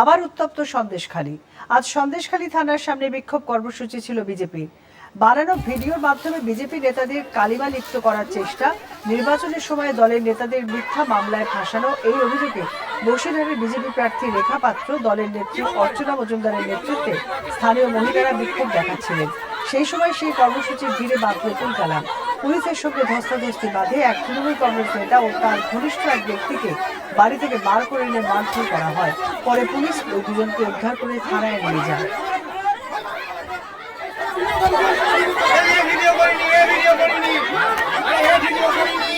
আবার উত্তপ্ত সন্দেশখালী। আজ সন্দেশখালী থানার সামনে বিক্ষোভ কর্মসূচি ছিল বিজেপির বানানো ভিডিওর মাধ্যমে বিজেপি নেতাদের কালিমা লিপ্ত করার চেষ্টা, নির্বাচনের সময় দলের নেতাদের মিথ্যা মামলায় ফাঁসানো এই অভিযোগে বসিরহাটের বিজেপি প্রার্থী রেখা পাত্র দলের নেত্রী অর্চনা মজুমদারের নেতৃত্বে স্থানীয় মহিলারা বিক্ষোভ দেখাচ্ছিলেন। সেই সময় সেই কর্মসূচির ভিড়ে বাঁধল তুলকালাম পুলিশের সঙ্গে ধস্তাধস্তি বাঁধে এক তৃণমূল কংগ্রেস নেতা ও তার ঘনিষ্ঠ এক ব্যক্তিকে বাড়ি থেকে বার করে এনে মারধর করা হয়। পরে পুলিশ ওই দুজনকে উদ্ধার করে থানায় নিয়ে যায় এ ভিডিও করিনি এ ভিডিও করিনি আরে এ ভিডিও করিনি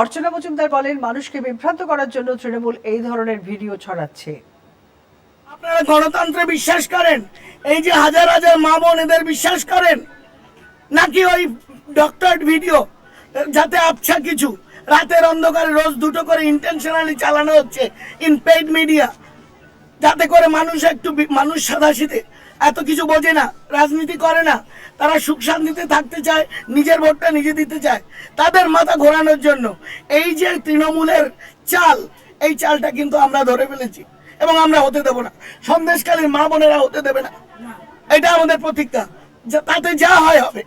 অর্চনা মজুমদার বলেন, মানুষকে বিভ্রান্ত করার জন্য তৃণমূল এই ধরনের ভিডিও ছড়াচ্ছে। আপনারা গণতন্ত্রে বিশ্বাস করেন? এই যে হাজার হাজার মা বোন এদের বিশ্বাস করেন? নাকি ওই ডক্টর ভিডিও যাতে আবছা কিছু। রাতের অন্ধকারে রোজ দুটো করে ইন্টেনশনালি চালানো হচ্ছে ইন পেইড মিডিয়া যাতে করে মানুষ একটু মানুষ সাদাশীতে এত কিছু বোঝে না, রাজনীতি করে না। তারা সুখ শান্তিতে থাকতে চায়, নিজের ভোটটা নিজে দিতে চায়। তাদের মাথা ঘোরানোর জন্য এই যে তৃণমূলের চাল, এই চালটা কিন্তু আমরা ধরে ফেলেছি এবং আমরা হতে দেব না। সন্দেশকালীন মা বোনেরা হতে দেবে না। এটা আমাদের প্রতিজ্ঞা। তাতে যা হয় হবে।